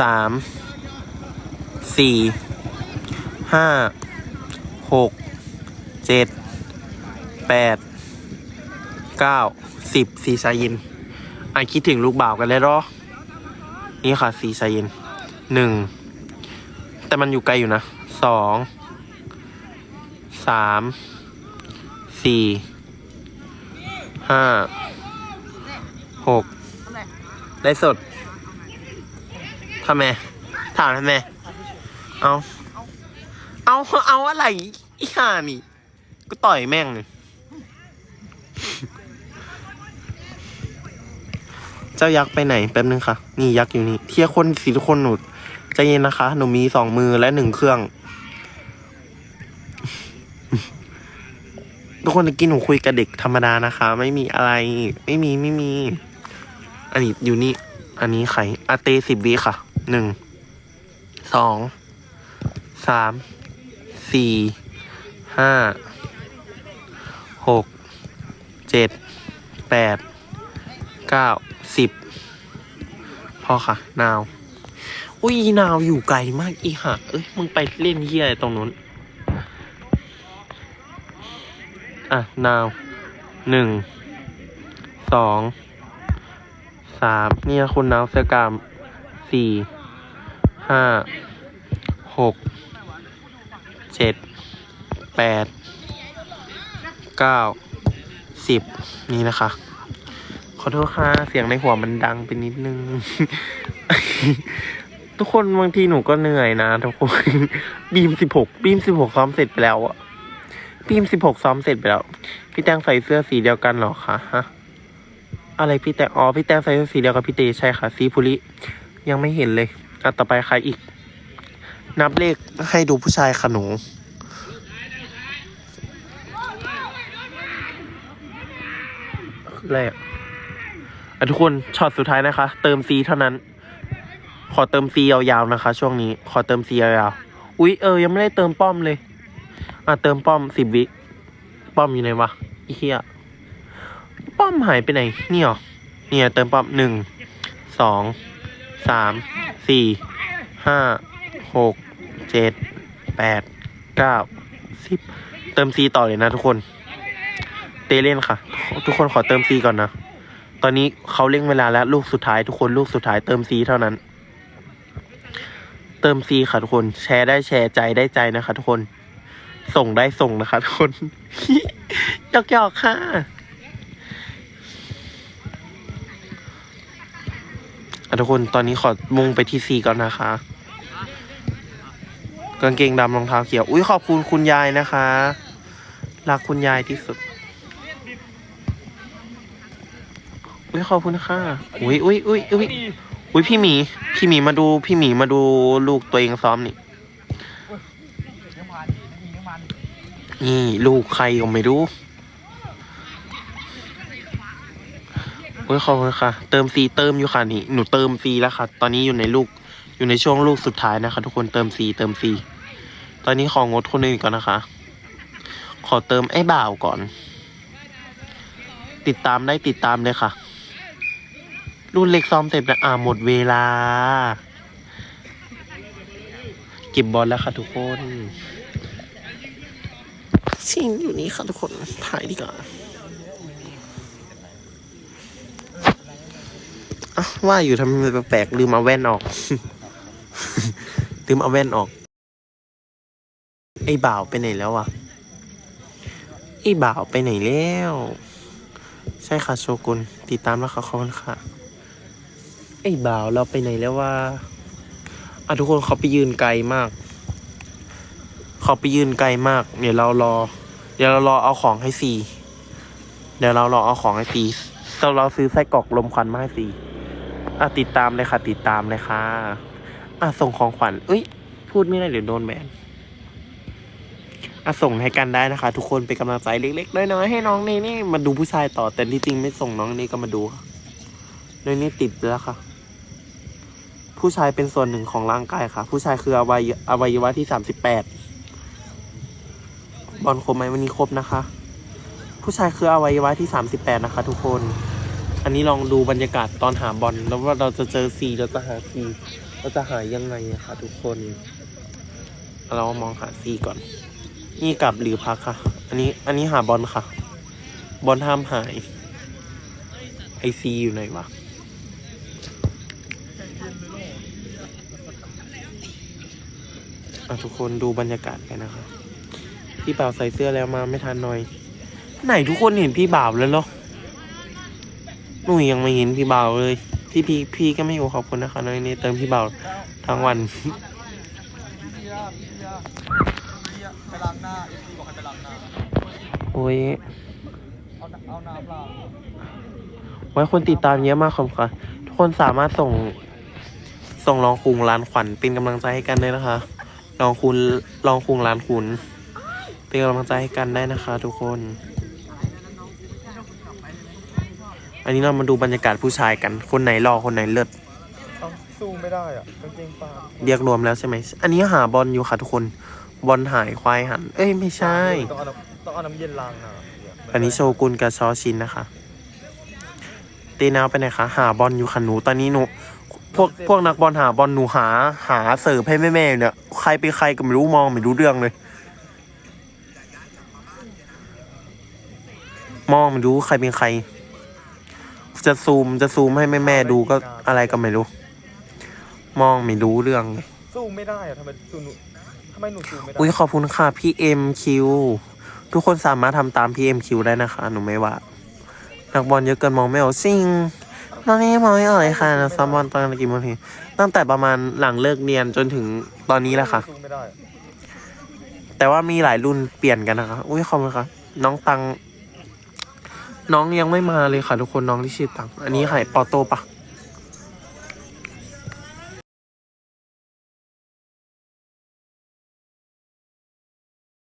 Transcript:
สามสี่ห้าหกเจ็ดแปดเก้าสิบสีชายยินอะคิดถึงลูกบ่าวกันเลยเหรอ นี่ค่ะสีชายยินหนึ่งแต่มันอยู่ไกลอยู่นะสองสามสี่ห้าหกได้สด ทำไม ถามทำไม เอา เอา เอาอะไร อีห่านี่ ก็ต่อยแม่งเลยเจ้ายักษ์ไปไหนแป๊บนึงค่ะ นี่ยักษ์อยู่นี่ เทียคนสิทุกคนหนูใจเย็นนะคะ หนูมีสองมือและหนึ่งเครื่อง ทุกคนตะกี้หนูคุยกับเด็กธรรมดานะคะ ไม่มีอะไร ไม่มีไม่มี อันนี้อยู่นี่ อันนี้ไข่อาเตสิบวิค่ะ หนึ่งสองสามสี่ห้าหกเจ็ดแปดเก้าสิบพอค่ะ นาว อุ้ยนาวอยู่ไกลมากอีห่าเอ้ย มึงไปเล่นเฮียอะไรตรงนู้น อะ นาวหนึ่งสองสามเนี่ยคุณนาวเสกามสี่ ห้าหกเจ็ดแปดเก้าสิบนี่นะคะ ขอโทษค่ะ เสียงในหัวมันดังไปนิดนึง ทุกคนบางทีหนูก็เหนื่อยนะทุกคน บีมสิบหกบีมสิบหกซ้อมเสร็จไปแล้วอะบีมสิบหกซ้อมเสร็จไปแล้ว พี่แตงใส่เสื้อสีเดียวกันหรอคะฮะอะไรพี่แตงอ๋อพี่แตงใส่เสื้อสีเดียวกับพี่เตใช่ค่ะสีพุริยังไม่เห็นเลย อะต่อไปใครอีก นับเลขให้ดูผู้ชายค่ะหนูแรกอะทุกคนช็อตสุดท้ายนะคะ เติมฟรีเท่านั้น ขอเติมฟรียาวๆนะคะ ช่วงนี้ ขอเติมฟรียาวๆอุ๊ยเออยังไม่ได้เติมป้อมเลย อะเติมป้อมสิบวิป้อมอยู่ไหนวะอีเหี้ยป้อมหายไปไหน นี่หรอเนี่ยเติมป้อมหนึ่งสองสาม สี่ห้าหกเจ็ดแปดเก้าสิบเติมซีต่อเลยนะทุกคน เตเล่นค่ะ ทุกคนขอเติมซีก่อนนะ ตอนนี้เขาเร่งเวลาแล้วลูกสุดท้ายทุกคนลูกสุดท้ายเติมซีเท่านั้น เติมซีค่ะทุกคน แชร์ได้แชร์ใจได้ใจนะคะ ทุกคน ส่งได้ส่งนะคะ ทุกคนหยอกหยอกๆค่ะ อะ ทุกคนตอนนี้ขอมุ่งไปที่ซีก่อนนะคะกางเกงดำรองเท้าเขียว อุ้ยขอบคุณคุณยายนะคะ รักคุณยายที่สุด อุ้ยขอบคุณค่ะ อุ้ยอุ้ยอุ้ยอุ้ยอุ้ยพี่หมี พี่หมีมาดู พี่หมีมาดูลูกตัวเองซ้อมนี่ นี่ลูกใครก็ไม่รู้ อุ้ยขอบคุณค่ะ เติมฟรีเติมอยู่ค่ะนี่ หนูเติมฟรีแล้วค่ะ ตอนนี้อยู่ในลูก อยู่ในช่วงลูกสุดท้ายนะคะ ทุกคนเติมฟรีเติมฟรีตอนนี้ของงดคนอื่นก่อนนะคะ ขอเติมไอ้บ่าวก่อน ติดตามได้ติดตามเลยค่ะ รุ่นเล็กซ้อมเสร็จแล้วอ่าหมดเวลา เก็บบอลแล้วค่ะทุกคนสิ่งอยู่นี้ค่ะทุกคนถ่ายดีกว่า อะว่าอยู่ทำไมมันแปลกๆลืมเอาแว่นออก ลืมเอาแว่นออก ไอ้บ่าวไปไหนแล้ววะไอ้บ่าวไปไหนแล้ว ใช่ค่ะโชกุนติดตามแล้วค่ะขอบคุณค่ะ ไอ้บ่าวเราไปไหนแล้วว่าอะทุกคนเขาไปยืนไกลมาก เขาไปยืนไกลมาก เดี๋ยวเรารอ เดี๋ยวเรารอเอาของให้ฟรีเดี๋ยวเรารอเอาของให้ฟรีเราเราซื้อไส้กรอกลมควันมาให้ฟรี อะติดตามเลยค่ะ ติดตามเลยค่ะ อะส่งของขวัญเอ้ย พูดไม่ได้เดี๋ยวโดนแบนอะส่งให้กันได้นะคะ ทุกคนเป็นกำลังใจเล็กๆน้อยๆให้น้องนี่นี่มาดูผู้ชายต่อแต่ที่จริงไม่ส่งน้องนี่ก็มาดูค่ะเรื่องนี้ติดแล้วค่ะ ผู้ชายเป็นส่วนหนึ่งของร่างกายค่ะ ผู้ชายคืออวัยอวัยวะที่สามสิบแปดบอลครบไหมวันนี้ครบนะคะ ผู้ชายคืออวัยวะที่สามสิบแปดนะคะ ทุกคน นนี้ลองดูบรรยากาศตอนหาบอลแล้วว่าเราจะเจอซีเราจะหาซีเราจะหายังไงอะคะทุกคน เรามองหาซีก่อน นี่กลับหรือพักค่ะ อันนี้อันนี้หาบอลค่ะ บอลห้ามหายไอซีอยู่ไหนวะอะทุกคนดูบรรยากาศกันนะคะ พี่บ่าวใส่เสื้อแล้วมาไม่ทันหน่อย ไหนทุกคนเห็นพี่บ่าวแล้วเหรอ หนูยังไม่เห็นพี่บ่าวเลยพี่พี่พี่ก็ไม่อยู่ขอบคุณนะคะน้อยนี้เติมพี่บ่าวทั้งวันพี่ยาพี่ยาพี่ยาไปล้างหน้าอีกทีบอกให้ไปล้างหน้าโอ้ยเอาน้ำเอาน้ำล้างไว้คนติดตามเยอะมากขอบคุณค่ะ ทุกคนสามารถส่ง ส่งลองคุงร้านขวัญเป็นกำลังใจให้กันได้นะคะลองคุณลองคุงร้านคุณเป็นกำลังใจให้กันได้นะคะ ทุกคน อันนี้เรามาดูบรรยากาศผู้ชายกัน คนไหนรอคนไหนเลิศเอาสู้ไม่ได้อะกางเกงฟ้าเรียกรวมแล้วใช่ไหม อันนี้หาบอลอยู่ค่ะทุกคน บอลหายควายหัน เอ้ยไม่ใช่ ต้องเอาน้ำต้องเอาน้ำเย็นล้างนะอันนี้โชกุนกับชอชินนะคะ ตีนาวไปไหนคะ หาบอลอยู่ค่ะหนู ตอนนี้หนู พวกพวกนักบอลหาบอลหนูหา หาเสิร์ฟให้แม่แม่ๆเนี่ย ใครเป็นใครก็ไม่รู้มองไม่รู้เรื่องเลย มองไม่รู้ใครเป็นใคร จะซูมจะซูมให้แม่แม่ๆดูก็อะไรก็ไม่รู้ มองไม่รู้เรื่องเลยสู้ไม่ได้อะทำไมสู้หนูทำไมหนูสู้ไม่ได้อุ้ยขอบคุณค่ะพี่เอ็มคิวทุกคนสามารถทำตามพี่เอ็มคิวได้นะคะ หนูไม่ว่า นักบอลเยอะเกินมองไม่ออกซิงตอนนี้มองไม่ออกเลยค่ะนะซัมบอลตอนกี่โมงทีตั้งแต่ประมาณหลังเลิกเรียนจนถึงตอนนี้แหละค่ะ สู้ไม่ได้ แต่ว่ามีหลายรุ่นเปลี่ยนกันนะคะ อุ้ยขอบคุณค่ะ น้องตัง น้องยังไม่มาเลยค่ะทุกคนน้องที่ชื่อตัง อันนี้หายปอโตปะ